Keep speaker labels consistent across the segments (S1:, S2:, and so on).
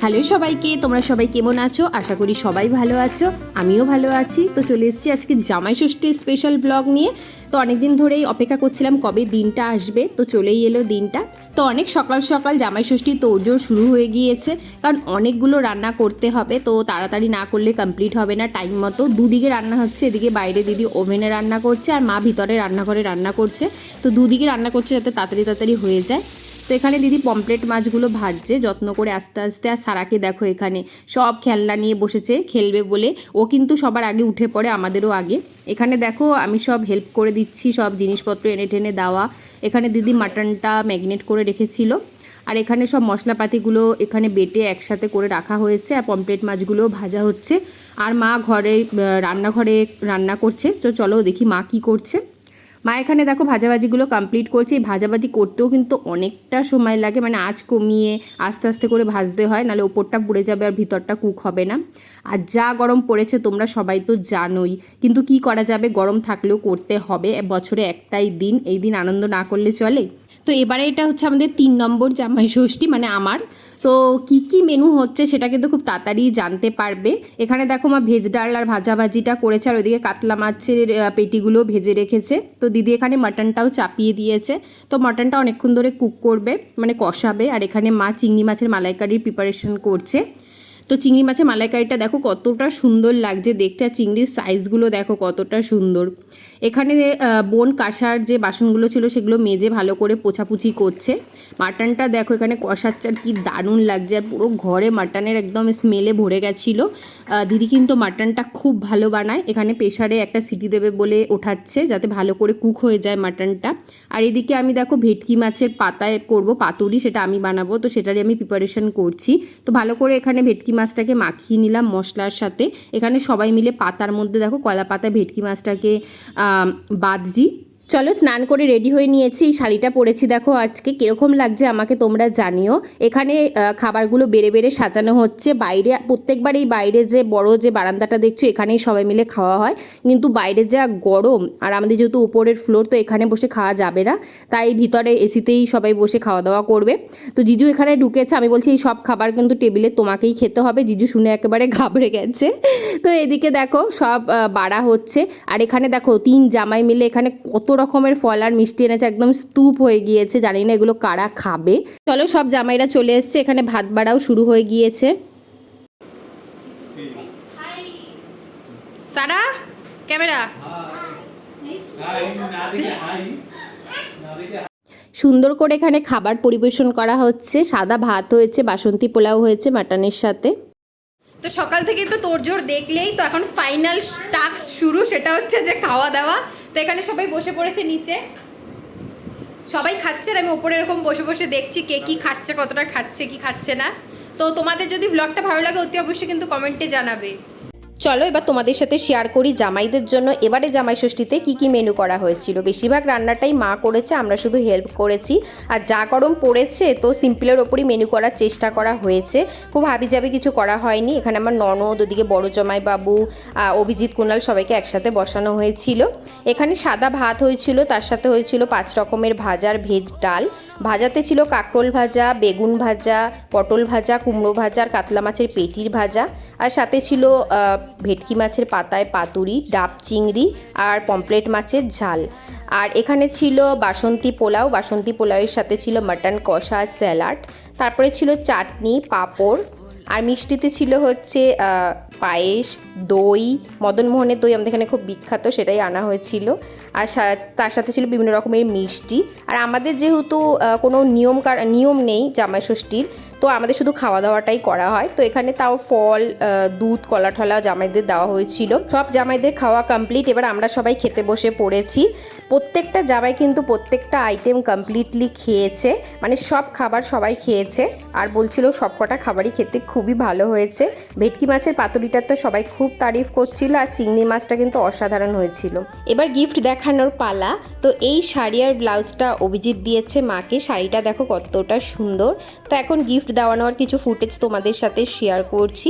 S1: Hello সবাইকে, তোমরা সবাই কেমন আছো? আশা করি সবাই ভালো আছো, আমিও ভালো আছি। তো চলে এসেছি আজকে জামাই ষষ্ঠীর স্পেশাল ব্লগ নিয়ে। তো অনেকদিন ধরেই অপেক্ষা করছিলাম কবে দিনটা আসবে, তো চলেই এলো দিনটা। তো অনেক সকাল সকাল জামাই ষষ্ঠীর তোড়জোড় শুরু হয়ে গিয়েছে, কারণ অনেকগুলো রান্না করতে হবে, তো তাড়াতাড়ি না করলে কমপ্লিট হবে না টাইম মতো। দুদিকে রান্না হচ্ছে, এদিকে বাইরে দিদি ওভেনে রান্না করছে আর মা ভিতরে রান্নাঘরে রান্না করছে। তো দুদিকে রান্না করছে যাতে তাড়াতাড়ি তাড়াতাড়ি হয়ে যায়। তো এখানে দিদি পমপ্লেট মাছগুলো ভাজছে, যত্ন করে আস্তে আস্তে। আর সারাকে দেখো এখানে সব খেলনা নিয়ে বসেছে, খেলবে বলে। ও কিন্তু সবার আগে উঠে পড়ে, আমাদেরও আগে। এখানে দেখো আমি সব হেল্প করে দিচ্ছি, সব জিনিসপত্র এনে টেনে দেওয়া। এখানে দিদি মাটনটা ম্যাগনেট করে রেখেছিল। আর এখানে সব মশলাপাতিগুলো এখানে বেটে একসাথে করে রাখা হয়েছে। আর পমপ্লেট মাছগুলো ভাজা হচ্ছে। আর মা ঘরে রান্নাঘরে রান্না করছে। তো চলো দেখি মা কি করছে। মা এখানে দেখো ভাজাভাজিগুলো কমপ্লিট করছে। এই ভাজাভাজি করতেও কিন্তু অনেকটা সময় লাগে। মানে আঁচ কমিয়ে আস্তে আস্তে করে ভাজতে হয়, নাহলে ওপরটা পুড়ে যাবে আর ভিতরটা কুক হবে না। আর যা গরম পড়েছে তোমরা সবাই তো জানোই। কিন্তু কি করা যাবে? গরম থাকলেও করতে হবে। বছরে একটাই দিন। এই দিন আনন্দ না করলে চলে। তো এবারে এটা হচ্ছে আমাদের তিন নম্বর জামাই ষষ্ঠী মানে আমার। তো কি কি মেনু হচ্ছে সেটা কিন্তু খুব তাড়াতাড়ি জানতে পারবে। এখানে দেখো মা ভেজ ডাল আর ভাজাভাজিটা করেছে, আর ওইদিকে কাতলা মাছের পেটিগুলো ভেজে রেখেছে। তো দিদি এখানে মাটনটাও চাপিয়ে দিয়েছে। তো মাটনটা অনেকক্ষণ ধরে কুক করবে মানে কষাবে। আর এখানে মা চিংড়ি মাছের মালাইকারির প্রিপারেশন করছে। তো চিংড়ি মাছের মালাইকারিটা দেখো কতটা সুন্দর লাগছে। দেখতে আর চিংড়ির সাইজগুলো দেখো কতটা সুন্দর। এখানে বোন কাঁসার যে বাসনগুলো ছিল সেগুলো মেজে ভালো করে পোছাপুছি করছে। মাটনটা দেখো এখানে কষাচ্চার কি দারুণ লাগছে আর পুরো ঘরে মাটনের একদম স্মেলে ভরে গেছিল। দিদি কিন্তু মাটনটা খুব ভালো বানায়। এখানে প্রেশারে একটা সিটি দেবে বলে ওঠাচ্ছে যাতে ভালো করে কুক হয়ে যায় মাটনটা। আর এদিকে আমি দেখো ভেটকি মাছের পাতায় করব, পাতুরি সেটা আমি বানাবো। তো সেটারই আমি প্রিপারেশন করছি। তো ভালো করে এখানে ভেটকি মাছটাকে মাখিয়ে নিলাম মশলার সাথে। এখানে সবাই মিলে পাতার মধ্যে দেখো কলা পাতা, ভেটকি মাছটাকে বাঁধছি চলো স্নান করে রেডি হয়ে নিয়েছি, এই শাড়িটা পরেছি। দেখো আজকে কীরকম লাগছে আমাকে তোমরা জানিও। এখানে খাবারগুলো বেড়ে বেড়ে সাজানো হচ্ছে। বাইরে প্রত্যেকবার এই বাইরে যে বড় যে বারান্দাটা দেখছ, এখানেই সবাই মিলে খাওয়া হয়। কিন্তু বাইরে যা গরম, আর আমাদের যেহেতু উপরের ফ্লোর, তো এখানে বসে খাওয়া যাবে না। তাই ভিতরে এসিতেই সবাই বসে খাওয়া দাওয়া করবে। তো জিজু এখানে ঢুকেছে, আমি বলছি, এই সব খাবার কিন্তু টেবিলে তোমাকেই খেতে হবে। জিজু শুনে একেবারে ঘাবড়ে গেছে। তো এদিকে দেখো সব বাড়া হচ্ছে। আর এখানে দেখো, তিন জামাই মিলে এখানে কত রকমের ফল আর মিষ্টি এনেছে, একদম স্তূপ হয়ে গিয়েছে, জানি না এগুলো কারা খাবে। চলো সব জামাইরা চলে এসছে, এখানে ভাত বাড়াও শুরু হয়ে গিয়েছে। সারা, ক্যামেরা। সুন্দর করে এখানে খাবার পরিবেশন করা হচ্ছে, সাদা ভাত হয়েছে, বাসন্তী পোলাও হয়েছে, মাটনের সাথে।
S2: তো সকাল থেকে তো তোড়জোড় দেখলেই তো এখন ফাইনাল টাস্ক শুরু, সেটা হচ্ছে যে খাওয়া দাওয়া। তো এখানে সবাই বসে পড়েছে নিচে। সবাই খাচ্ছে আর আমি ওপরে এরকম বসে বসে দেখছি কে কী খাচ্ছে, কতটা খাচ্ছে, কি খাচ্ছে না। তো তোমাদের যদি ব্লগটা ভালো লাগে, অতি অবশ্যই কিন্তু কমেন্টে জানাবে।
S1: চলো এবার তোমাদের সাথে শেয়ার করি জামাইদের জন্য। এবারে জামাই ষষ্ঠীতে কী কী মেনু করা হয়েছিল? বেশিরভাগ রান্নাটাই মা করেছে, আমরা শুধু হেল্প করেছি। আর যা গরম পড়েছে, তো সিম্পলের ওপরই মেনু করার চেষ্টা করা হয়েছে। খুব হাবি যাবে কিছু করা হয়নি। এখানে আমার ননদ, ওদিকে বড় জামাই বাবু অভিজিৎ কুণাল সবাইকে একসাথে বসানো হয়েছিল। এখানে সাদা ভাত হয়েছিল, তার সাথে হয়েছিল পাঁচ রকমের ভাজার ভেজ ডাল। ভাজাতে ছিল কাঁকরোল ভাজা, বেগুন ভাজা, পটল ভাজা, কুমড়ো ভাজা আর কাতলা মাছের পেটির ভাজা। আর সাথে ছিল ভেটকি মাছের পাতায় পাতুরি, ডাব চিংড়ি আর পমপ্লেট মাছের ঝাল। আর এখানে ছিল বাসন্তী পোলাও, বাসন্তী পোলাওয়ের সাথে ছিল মাটন কষা, স্যালাড। তারপরে ছিল চাটনি, পাঁপড়। আর মিষ্টিতে ছিল হচ্ছে পায়েস, দই মদনমোহনের দই আমাদের এখানে খুব বিখ্যাত, সেটাই আনা হয়েছিল। আর তার সাথে ছিল বিভিন্ন রকমের মিষ্টি। আর আমাদের যেহেতু কোনো নিয়ম নিয়ম নেই জামাই ষষ্ঠীর তো আমাদের শুধু খাওয়া দাওয়াটাই করা হয়। তো এখানে তাও ফল দুধ কলা ঠলা জামাইদের দেওয়া হয়েছিল। সব জামাইদের খাওয়া কমপ্লিট এবার আমরা সবাই খেতে বসে পড়েছি। প্রত্যেকটা জামাই কিন্তু প্রত্যেকটা আইটেম কমপ্লিটলি খেয়েছে। মানে সব খাবার সবাই খেয়েছে। আর বলছিল সব কটা খাবারই খেতে খুবই ভালো হয়েছে। ভেটকি মাছের পাতুরিটার তো সবাই খুব তারিফ করছিল। আর চিংড়ি মাছটা কিন্তু অসাধারণ হয়েছিল। এবার গিফট দেখানোর পালা। তো এই শাড়ি আর ব্লাউজটা অভিজিৎ দিয়েছে মাকে। শাড়িটা দেখো কতটা সুন্দর। তো এখন গিফট গিফট দেওয়া নেওয়ার কিছু ফুটেজ তোমাদের সাথে শেয়ার করছি।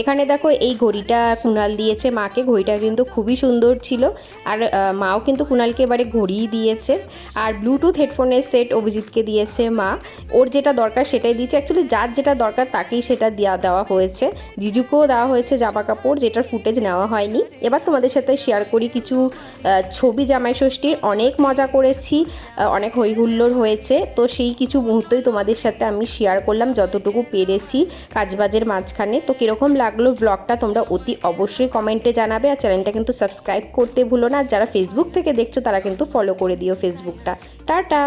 S1: এখানে দেখো এই ঘড়িটা কুনাল দিয়েছে। মাকে ঘড়িটা কিন্তু খুবই সুন্দর ছিল। আর মাও কিন্তু কুনালকে এবারে ঘড়িই দিয়েছে। আর ব্লুটুথ হেডফোনের সেট অভিজিৎকে দিয়েছে মা। ওর যেটা দরকার সেটাই দিয়েছে। অ্যাকচুয়ালি যার যেটা দরকার তাকেই সেটা দেওয়া দেওয়া হয়েছে। জিজুকেও দেওয়া হয়েছে জামা কাপড়, যেটার ফুটেজ নেওয়া হয়নি। এবার তোমাদের সাথে শেয়ার করি কিছু ছবি জামাই ষষ্ঠীর। অনেক মজা করেছি অনেক হই হুল্লোড় হয়েছে। তো সেই কিছু মুহূর্তই তোমাদের সাথে আমি শেয়ার করলাম। যতটুকু পেরেছি কাজবাজের মাঝখানে। তো কীরকম লাগল ব্লগটা তোমরা অতি অবশ্যই কমেন্টে জানাবে আর চ্যানেলটা কিন্তু সাবস্ক্রাইব করতে ভুলো না। যারা ফেসবুক থেকে দেখছ, তারা কিন্তু ফলো করে দিও ফেসবুকটা টাটা!